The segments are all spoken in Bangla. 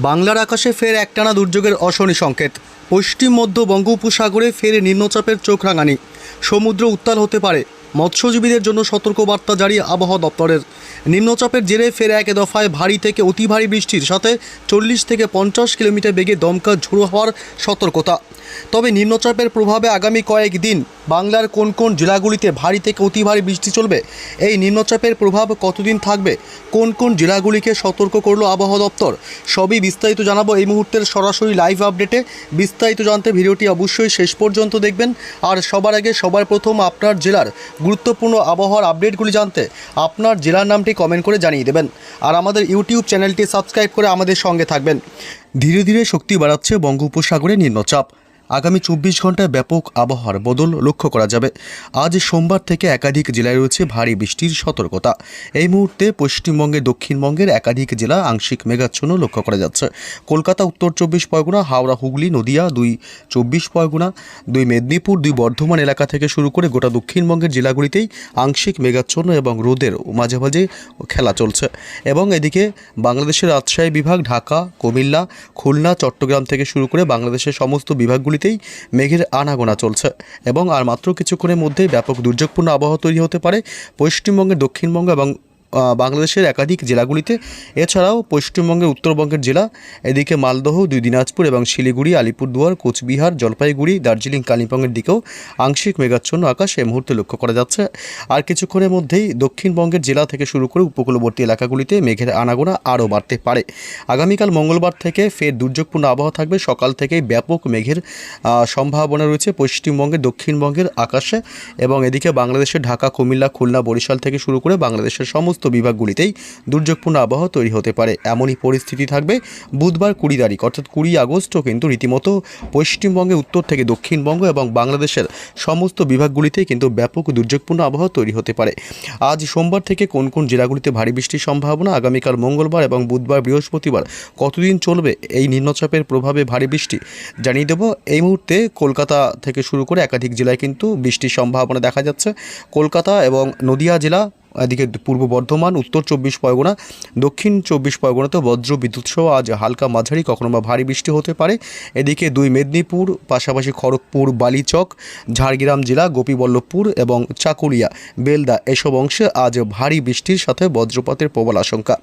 বাংলার আকাশে ফের একটানা দুর্যোগের অশনি সংকেত। পশ্চিম, মধ্য বঙ্গোপসাগরে ফের নিম্নচাপের চোখ রাঙানি। সমুদ্র উত্তাল হতে পারে। মৎস্যজীবীদের জন্য সতর্কবার্তা জারি আবহাওয়া দপ্তরের। নিম্নচাপের জেরে ফের এক দফায় ভারী থেকে অতি ভারী বৃষ্টির সাথে চল্লিশ থেকে পঞ্চাশ কিলোমিটার বেগে দমকা ঝোড়ো হওয়ার সতর্কতা। তবে নিম্নচাপের প্রভাবে আগামী কয়েকদিন বাংলার কোন কোন জেলাগুলিতে ভারী থেকে অতি ভারী বৃষ্টি চলবে? এই নিম্নচাপের প্রভাব কতদিন থাকবে? কোন কোন জেলাগুলিকে সতর্ক করল আবহাওয়া দপ্তর? সবই বিস্তারিত জানাব এই মুহূর্তের সরাসরি লাইভ আপডেটে। বিস্তারিত জানতে ভিডিওটি অবশ্যই শেষ পর্যন্ত দেখবেন। আর সবার আগে সবার প্রথম আপনার জেলার গুরুত্বপূর্ণ আবহাওয়ার আপডেটগুলি জানতে আপনার জেলার নামটি কমেন্ট করে জানিয়ে দেবেন। আর আমাদের ইউটিউব চ্যানেলটি সাবস্ক্রাইব করে আমাদের সঙ্গে থাকবেন। ধীরে ধীরে শক্তি বাড়াচ্ছে বঙ্গোপসাগরে নিম্নচাপ। আগামী চব্বিশ ঘন্টায় ব্যাপক আবহাওয়ার বদল লক্ষ্য করা যাবে। আজ সোমবার থেকে একাধিক জেলায় রয়েছে ভারী বৃষ্টির সতর্কতা। এই মুহূর্তে পশ্চিমবঙ্গের দক্ষিণবঙ্গের একাধিক জেলা আংশিক মেঘাচ্ছন্ন লক্ষ্য করা যাচ্ছে। কলকাতা, উত্তর চব্বিশ পরগনা, হাওড়া, হুগলি, নদিয়া, দুই চব্বিশ পরগনা, দুই মেদিনীপুর, দুই বর্ধমান এলাকা থেকে শুরু করে গোটা দক্ষিণবঙ্গের জেলাগুলিতেই আংশিক মেঘাচ্ছন্ন এবং রোদের মাঝে মাঝে খেলা চলছে। এবং এদিকে বাংলাদেশের রাজশাহী বিভাগ, ঢাকা, কুমিল্লা, খুলনা, চট্টগ্রাম থেকে শুরু করে বাংলাদেশের সমস্ত বিভাগগুলিতেই মেঘের আনাগোনা চলছে। এবং আর মাত্র কিছুক্ষণের মধ্যেই ব্যাপক দুর্যোগপূর্ণ আবহাওয়া তৈরি হতে পারে পশ্চিমবঙ্গের দক্ষিণবঙ্গ এবং বাংলাদেশের একাধিক জেলাগুলিতে। এছাড়াও পশ্চিমবঙ্গের উত্তরবঙ্গের জেলা, এদিকে মালদহ, দুই দিনাজপুর এবং শিলিগুড়ি, আলিপুরদুয়ার, কোচবিহার, জলপাইগুড়ি, দার্জিলিং, কালিম্পংয়ের দিকেও আংশিক মেঘাচ্ছন্ন আকাশ এই মুহূর্তে লক্ষ্য করা যাচ্ছে। আর কিছুক্ষণের মধ্যেই দক্ষিণবঙ্গের জেলা থেকে শুরু করে উপকূলবর্তী এলাকাগুলিতে মেঘের আনাগোনা আরও বাড়তে পারে। আগামীকাল মঙ্গলবার থেকে ফের দুর্যোগপূর্ণ আবহাওয়া থাকবে। সকাল থেকেই ব্যাপক মেঘের সম্ভাবনা রয়েছে পশ্চিমবঙ্গের দক্ষিণবঙ্গের আকাশে এবং এদিকে বাংলাদেশের ঢাকা, কুমিল্লা, খুলনা, বরিশাল থেকে শুরু করে বাংলাদেশের সমস্ত বিভাগগুলিতেই দুর্যোগপূর্ণ আবহাওয়া তৈরি হতে পারে। এমনই পরিস্থিতি থাকবে বুধবার কুড়ি তারিখ, অর্থাৎ কুড়ি আগস্টও কিন্তু রীতিমতো পশ্চিমবঙ্গে, উত্তর থেকে দক্ষিণবঙ্গ এবং বাংলাদেশের সমস্ত বিভাগগুলিতেই কিন্তু ব্যাপক দুর্যোগপূর্ণ আবহাওয়া তৈরি হতে পারে। আজ সোমবার থেকে কোন কোন জেলাগুলিতে ভারী বৃষ্টির সম্ভাবনা, আগামীকাল মঙ্গলবার এবং বুধবার বৃহস্পতিবার কতদিন চলবে এই নিম্নচাপের প্রভাবে ভারী বৃষ্টি জানিয়ে দেবো। এই মুহূর্তে কলকাতা থেকে শুরু করে একাধিক জেলায় কিন্তু বৃষ্টির সম্ভাবনা দেখা যাচ্ছে। কলকাতা এবং নদিয়া জেলা এদিকে পূর্ব বর্ধমান, উত্তর চব্বিশ পরগনা, দক্ষিণ চব্বিশ পরগনাতে বজ্র বিদ্যুৎ সহ আজ হালকা মাঝারি, কখনো বা ভারী বৃষ্টি হতে পারে। এদিকে দুই মেদিনীপুর, পাশাপাশি খড়গপুর, বালিচক, ঝাড়গ্রাম জেলা, গোপীবল্লভপুর এবং চাকুলিয়া, বেলদা এসব অংশে আজ ভারী বৃষ্টির সাথে বজ্রপাতের প্রবল আশঙ্কা।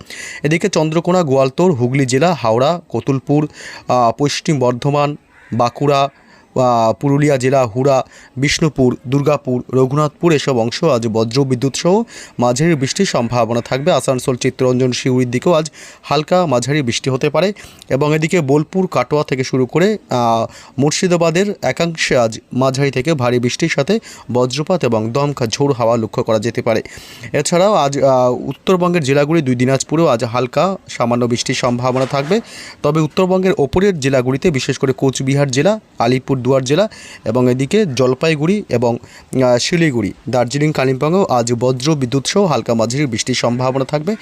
এদিকে চন্দ্রকোনা গোয়ালতোড় হুগলি জেলা, হাওড়া, কতুলপুর পশ্চিম বর্ধমান, বাঁকুড়া পুরুলিয়া জেলা, হুড়া, বিষ্ণুপুর, দুর্গাপুর, রঘুনাথপুর এসব অংশ আজ বজ্র বিদ্যুৎ সহ মাঝারি বৃষ্টির সম্ভাবনা থাকবে। আসানসোল চিত্তরঞ্জন শিউরির দিকেও আজ হালকা মাঝারি বৃষ্টি হতে পারে এবং এদিকে বোলপুর, কাটোয়া থেকে শুরু করে মুর্শিদাবাদের একাংশে আজ মাঝারি থেকে ভারী বৃষ্টির সাথে বজ্রপাত এবং দমকা ঝোড় হাওয়া লক্ষ্য করা যেতে পারে। এছাড়াও আজ উত্তরবঙ্গের জেলাগুলি দুই দিনাজপুরেও আজ হালকা সামান্য বৃষ্টির সম্ভাবনা থাকবে। তবে উত্তরবঙ্গের ওপরের জেলাগুলিতে বিশেষ করে কোচবিহার জেলা আলিপুরদুয়ার জেলা এবং এদিকে জলপাইগুড়ি এবং শিলিগুড়ি, দার্জিলিং কালিম্পংয়েও আজ বজ্র বিদ্যুৎ সহ হালকা মাঝারি বৃষ্টির সম্ভাবনা থাকবে।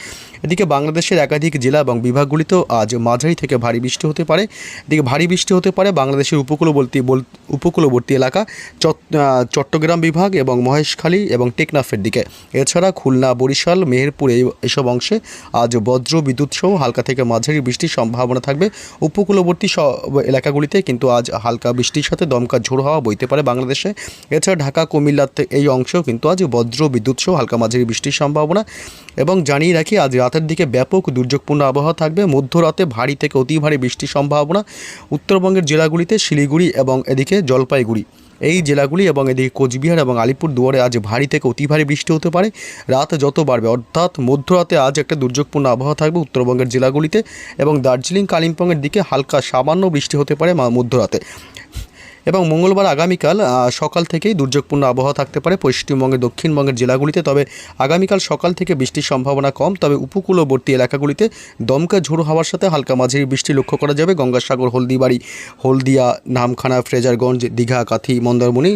এদিকে বাংলাদেশের একাধিক জেলা এবং বিভাগগুলিতেও আজ মাঝারি থেকে ভারী বৃষ্টি হতে পারে। এদিকে ভারী বৃষ্টি হতে পারে বাংলাদেশের উপকূলবর্তী উপকূলবর্তী এলাকা, চট- চট্টগ্রাম বিভাগ এবং মহেশখালী এবং টেকনাফের দিকে। এছাড়া খুলনা, বরিশাল, মেহেরপুর এই, এসব অংশে আজ বজ্র বিদ্যুৎ সহ হালকা থেকে মাঝারি বৃষ্টির সম্ভাবনা থাকবে। উপকূলবর্তী এলাকাগুলিতে কিন্তু আজ হালকা বৃষ্টির সাথে দমকা ঝোড় হাওয়া বইতে পারে বাংলাদেশে। এছাড়া ঢাকা কুমিল্লার এই অংশেও কিন্তু আজ বজ্র বিদ্যুৎ সহ হালকা মাঝারি বৃষ্টির সম্ভাবনা। এবং জানিয়ে রাখি, আজ রাতের দিকে ব্যাপক দুর্যোগপূর্ণ আবহাওয়া থাকবে। মধ্যরাতে ভারী থেকে অতি ভারী বৃষ্টির সম্ভাবনা। উত্তরবঙ্গের জেলাগুলিতে শিলিগুড়ি এবং এদিকে জলপাইগুড়ি। এই জেলাগুলি এবং এদিকে কোচবিহার এবং আলিপুর দুয়ারে আজ ভারী থেকে অতি ভারী বৃষ্টি হতে পারে। রাত যত বাড়বে, অর্থাৎ মধ্যরাতে আজ একটা দুর্যোগপূর্ণ আবহাওয়া থাকবে উত্তরবঙ্গের জেলাগুলিতে। এবং দার্জিলিং, কালিম্পংয়ের দিকে হালকা সামান্য বৃষ্টি হতে পারে মধ্যরাতে। এবং মঙ্গলবার আগামীকাল সকাল থেকেই দুর্যোগপূর্ণ আবহাওয়া থাকতে পারে পশ্চিমবঙ্গের, দক্ষিণবঙ্গের জেলাগুলিতে। তবে আগামীকাল সকাল থেকে বৃষ্টির সম্ভাবনা কম। তবে উপকূলবর্তী এলাকাগুলিতে দমকা ঝোড়ো হওয়ার সাথে হালকা মাঝারি বৃষ্টি লক্ষ্য করা যাবে। গঙ্গাসাগর, হলদিবাড়ি, হলদিয়া, নামখানা, ফ্রেজারগঞ্জ, দীঘা, কাথি, মন্দারমণি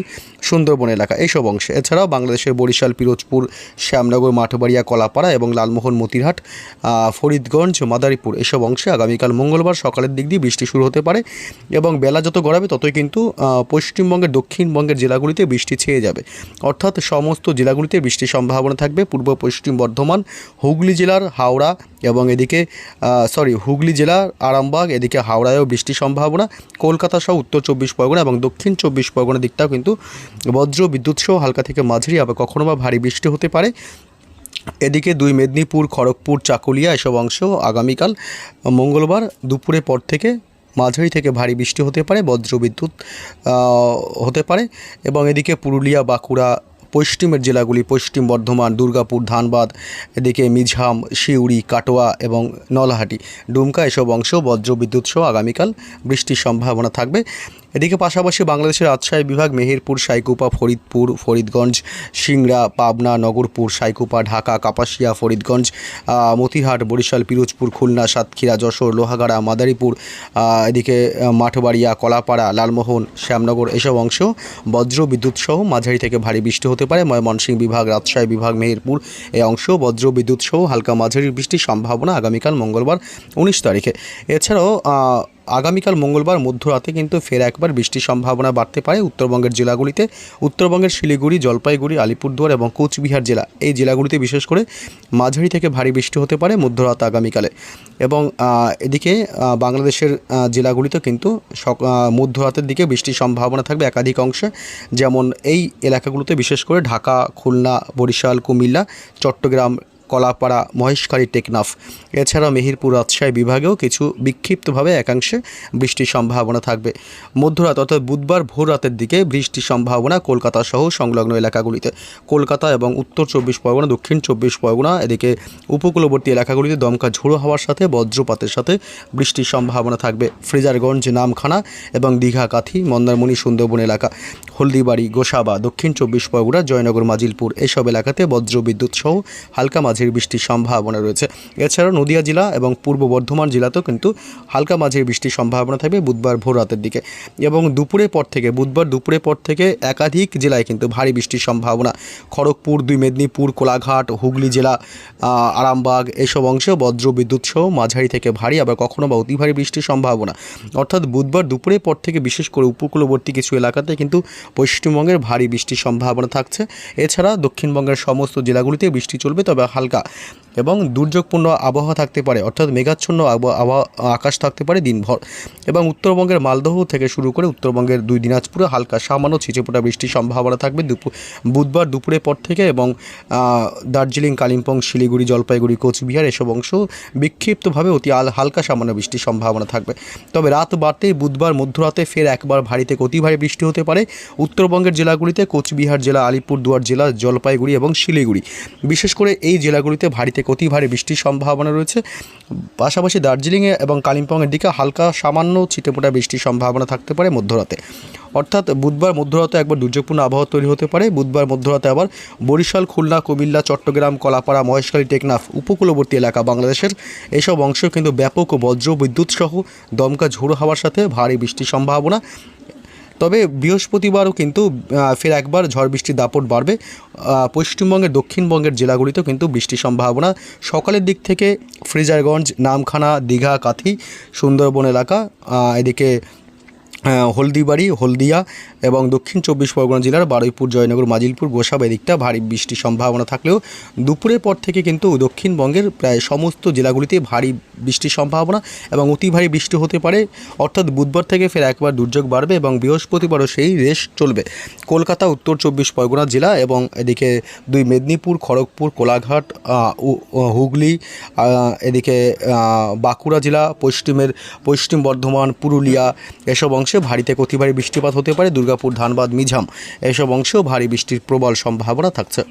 সুন্দরবন এলাকা। এইসব অংশে। এছাড়াও বাংলাদেশের বরিশাল, পিরোজপুর, শ্যামনগর, মাঠবাড়িয়া, কলাপাড়া এবং লালমোহন, মতিরহাট ফরিদগঞ্জ, মাদারীপুর এসব অংশে আগামীকাল মঙ্গলবার সকালের দিক দিয়ে বৃষ্টি শুরু হতে পারে এবং বেলা যত গড়াবে ততই কিন্তু পশ্চিমবঙ্গের, দক্ষিণবঙ্গের জেলাগুলিতে বৃষ্টি ছেয়ে যাবে। অর্থাৎ সমস্ত জেলাগুলিতে বৃষ্টির সম্ভাবনা থাকবে। পূর্ব পশ্চিম বর্ধমান, হুগলি জেলার, হাওড়া এবং এদিকে সরি হুগলি জেলার আরামবাগ, এদিকে হাওড়ায়ও বৃষ্টির সম্ভাবনা, কলকাতা সহ উত্তর চব্বিশ পরগনা এবং দক্ষিণ চব্বিশ পরগনা দিকটাও কিন্তু বজ্র বিদ্যুৎ সহ হালকা থেকে মাঝারি আবার কখনো বা ভারী বৃষ্টি হতে পারে। এদিকে দুই মেদিনীপুর, খড়গপুর, চাকুলিয়া এসব অংশ আগামীকাল মঙ্গলবার দুপুরের পর থেকে মাঝারি থেকে ভারী বৃষ্টি হতে পারে, বজ্র বিদ্যুৎ হতে পারে। এবং এদিকে পুরুলিয়া, বাঁকুড়া পশ্চিমের জেলাগুলি, পশ্চিম বর্ধমান, দুর্গাপুর, ধানবাদ, এদিকে মিঝাম শিউড়ি কাটোয়া এবং নলহাটি। ডুমকা এসব অংশ বজ্রবিদ্যুৎ সহ আগামীকাল বৃষ্টির সম্ভাবনা থাকবে। এদিকে পাশাপাশি বাংলাদেশের রাজশাহী বিভাগ, মেহেরপুর, সাইকুপা, ফরিদপুর, ফরিদগঞ্জ, সিংড়া, পাবনা, নগরপুর, সাইকুপা, ঢাকা, কাপাসিয়া, ফরিদগঞ্জ মতিহাট, বরিশাল, পিরোজপুর, খুলনা, সাতক্ষীরা, যশোর, লোহাগাড়া, মাদারীপুর এদিকে মাঠবাড়িয়া, কলাপাড়া, লালমোহন, শ্যামনগর এসব অংশ বজ্র বিদ্যুৎ সহ মাঝারি থেকে ভারী বৃষ্টি হতে পারে। ময়মনসিংহ বিভাগ, রাজশাহী বিভাগ, মেহেরপুর এই অংশ বজ্র বিদ্যুৎ সহ হালকা মাঝারি বৃষ্টির সম্ভাবনা আগামীকাল মঙ্গলবার উনিশ তারিখে। এছাড়াও আগামীকাল মঙ্গলবার মধ্যরাতে কিন্তু ফের একবার বৃষ্টির সম্ভাবনা বাড়তে পারে উত্তরবঙ্গের জেলাগুলিতে। উত্তরবঙ্গের শিলিগুড়ি, জলপাইগুড়ি, আলিপুরদুয়ার এবং কোচবিহার জেলা। এই জেলাগুলিতে বিশেষ করে মাঝারি থেকে ভারী বৃষ্টি হতে পারে মধ্যরাত আগামীকালে। এবং এদিকে বাংলাদেশের জেলাগুলিতে কিন্তু মধ্যরাতের দিকে বৃষ্টির সম্ভাবনা থাকবে একাধিক অংশে। যেমন এই এলাকাগুলোতে বিশেষ করে ঢাকা, খুলনা, বরিশাল, কুমিল্লা, চট্টগ্রাম কলাপাড়া মহেশখালী টেকনাফ। এছাড়াও মেহেরপুর রাজশাহী বিভাগেও কিছু বিক্ষিপ্তভাবে একাংশে বৃষ্টির সম্ভাবনা থাকবে। মধ্যরাত অর্থাৎ বুধবার ভোর রাতের দিকে বৃষ্টির সম্ভাবনা কলকাতা সহ সংলগ্ন এলাকাগুলিতে। কলকাতা এবং উত্তর চব্বিশ পরগনা, দক্ষিণ চব্বিশ পরগনা, এদিকে উপকূলবর্তী এলাকাগুলিতে দমকা ঝোড়ো হওয়ার সাথে বজ্রপাতের সাথে বৃষ্টির সম্ভাবনা থাকবে। ফ্রেজারগঞ্জ, নামখানা এবং দীঘা, কাথি, মন্দারমণি, সুন্দরবন এলাকা, হলদিবাড়ি, গোসাবা, দক্ষিণ চব্বিশ পরগনা, জয়নগর, মাজিলপুর এসব এলাকাতে বজ্র বিদ্যুৎ সহ হালকা মাঝের বৃষ্টির সম্ভাবনা রয়েছে। এছাড়াও নদিয়া জেলা এবং পূর্ব বর্ধমান জেলাতেও কিন্তু হালকা মাঝের বৃষ্টির সম্ভাবনা থাকবে বুধবার ভোর রাতের দিকে। এবং দুপুরের পর থেকে, বুধবার দুপুরের পর থেকে একাধিক জেলায় কিন্তু ভারী বৃষ্টির সম্ভাবনা। খড়গপুর, দুই মেদিনীপুর, কোলাঘাট, হুগলি জেলা আরামবাগ এসব অংশে বজ্র বিদ্যুৎ সহ মাঝারি থেকে ভারী, আবার কখনো বা অতি ভারী বৃষ্টির সম্ভাবনা। অর্থাৎ বুধবার দুপুরের পর থেকে বিশেষ করে উপকূলবর্তী কিছু এলাকাতে কিন্তু পশ্চিমবঙ্গের ভারী বৃষ্টির সম্ভাবনা থাকছে। এছাড়া দক্ষিণবঙ্গের সমস্ত জেলাগুলিতে বৃষ্টি চলবে, তবে হালকা か、এবং দুর্যোগপূর্ণ আবহাওয়া থাকতে পারে, অর্থাৎ মেঘাচ্ছন্ন আবহাওয়া আকাশ থাকতে পারে দিনভর। এবং উত্তরবঙ্গের মালদহ থেকে শুরু করে উত্তরবঙ্গের দুই দিনাজপুরে হালকা সামান্য ছিটেফোঁটা বৃষ্টির সম্ভাবনা থাকবে দুপুর, বুধবার দুপুরের পর থেকে এবং দার্জিলিং, কালিম্পং, শিলিগুড়ি, জলপাইগুড়ি, কোচবিহার এসব অংশ বিক্ষিপ্তভাবে অতি আল, হালকা সামান্য বৃষ্টির সম্ভাবনা থাকবে। তবে রাত বাড়তেই বুধবার মধ্যরাতে ফের একবার ভারী থেকে অতি ভারী বৃষ্টি হতে পারে। উত্তরবঙ্গের জেলাগুলিতে কোচবিহার জেলা, আলিপুরদুয়ার জেলা, জলপাইগুড়ি এবং শিলিগুড়ি। বিশেষ করে এই জেলাগুলিতে ভারী থেকে অতি ভারী বৃষ্টির সম্ভাবনা রয়েছে। পাশাপাশি দার্জিলিংয়ে এবং কালিম্পংয়ের দিকে হালকা সামান্য ছিটেফোঁটা বৃষ্টির সম্ভাবনা থাকতে পারে মধ্যরাতে। অর্থাৎ বুধবার মধ্যরাতে একবার দুর্যোগপূর্ণ আবহাওয়া তৈরি হতে পারে। বুধবার মধ্যরাতে আবার বরিশাল, খুলনা, কুমিল্লা, চট্টগ্রাম, কলাপাড়া, মহেশখালী, টেকনাফ উপকূলবর্তী এলাকা বাংলাদেশের এসব অংশ কিন্তু ব্যাপক বজ্র, বিদ্যুৎ সহ দমকা ঝোড়ো হওয়ার সাথে ভারী বৃষ্টির সম্ভাবনা। তবে বৃহস্পতিবারও কিন্তু ফের একবার ঝড় বৃষ্টির দাপট বাড়বে। পশ্চিমবঙ্গের দক্ষিণবঙ্গের জেলাগুলিতেও কিন্তু বৃষ্টির সম্ভাবনা। সকালের দিক থেকে ফ্রিজারগঞ্জ, নামখানা, দীঘা, কাথি, সুন্দরবন এলাকা এদিকে হলদিবাড়ি, হলদিয়া এবং দক্ষিণ চব্বিশ পরগনা জেলার বারুইপুর, জয়নগর, মাজিলপুর, গোসাবা এদিকটা ভারী বৃষ্টির সম্ভাবনা থাকলেও দুপুরের পর থেকে কিন্তু দক্ষিণবঙ্গের প্রায় সমস্ত জেলাগুলিতে ভারী বৃষ্টির সম্ভাবনা এবং অতি ভারী বৃষ্টি হতে পারে। অর্থাৎ বুধবার থেকে ফের একবার দুর্যোগ বাড়বে এবং বৃহস্পতিবারও সেই রেশ চলবে। কলকাতা, উত্তর চব্বিশ পরগনা জেলা এবং এদিকে দুই মেদিনীপুর, খড়গপুর, কোলাঘাট হুগলি এদিকে বাঁকুড়া জেলা, পশ্চিমের, পশ্চিম বর্ধমান, পুরুলিয়া এসব অংশে ভারী থেকে বৃষ্টিপাত হতে পারে। দুর্গাপুর, ধানবাদ মিঝাম এসব অংশেও ভারী বৃষ্টির প্রবল সম্ভাবনা থাকছে।